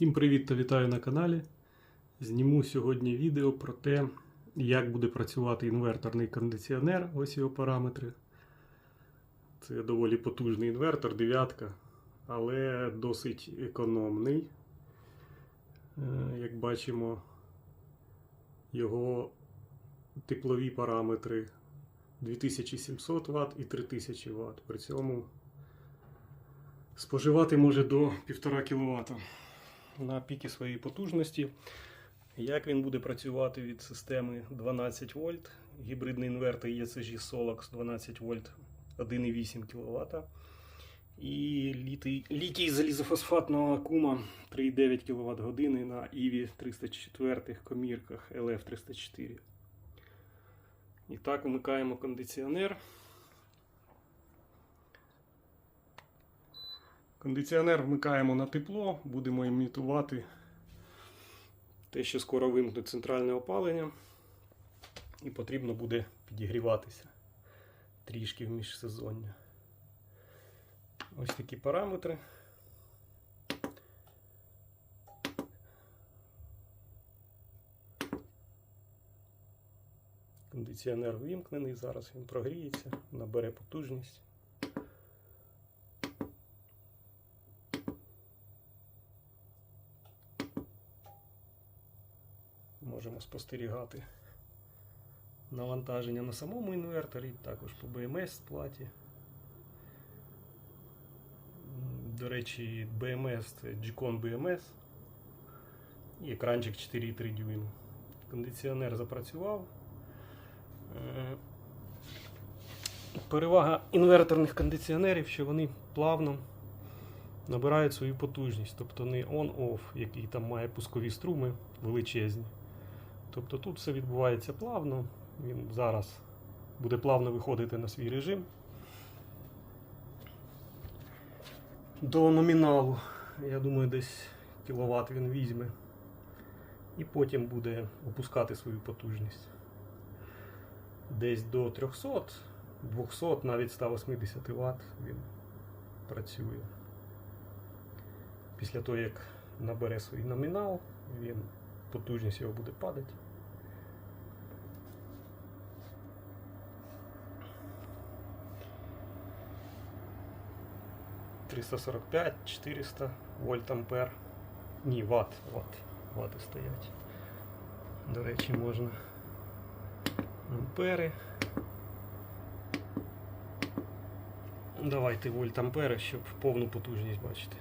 Всім привіт та вітаю на каналі. Зніму сьогодні відео про те, як буде працювати інверторний кондиціонер. Ось його параметри. Це доволі потужний інвертор, дев'ятка, але досить економний. Е, Як бачимо, його теплові параметри 2700 Вт і 3000 Вт. При цьому споживати може до 1,5 кВт на піки своєї потужності. Як він буде працювати від системи 12 вольт, гібридний інвертор ECG Solax 12 вольт 1,8 кВт. І літій, залізофосфатного акума 3,9 кВт години на IVI 304 комірках LF304. І так вмикаємо кондиціонер. Кондиціонер вмикаємо на тепло, будемо імітувати те, що скоро вимкнуть центральне опалення, і потрібно буде підігріватися трішки в міжсезоння. Ось такі параметри. Кондиціонер вимкнений, зараз він прогріється, набере потужність. Можемо спостерігати навантаження на самому інверторі, також по BMS платі. До речі, BMS це G-Con BMS і екранчик 4,3 дюйма. Кондиціонер запрацював. Е, Перевага інверторних кондиціонерів, що вони плавно набирають свою потужність, тобто не on-off, який там має пускові струми величезні. Тобто тут все відбувається плавно, він зараз буде плавно виходити на свій режим. До номіналу, я думаю, десь кіловат він візьме. І потім буде опускати свою потужність. Десь до 300, 200, навіть 180 Вт він працює. Після того, як набере свій номінал, він потужність його буде падати. Триста сорок п'ять, 400 вольт ампер. Ні, ватт, ватт, вати стоять. До речі, можна ампери. Давайте вольт ампери, щоб повну потужність бачити.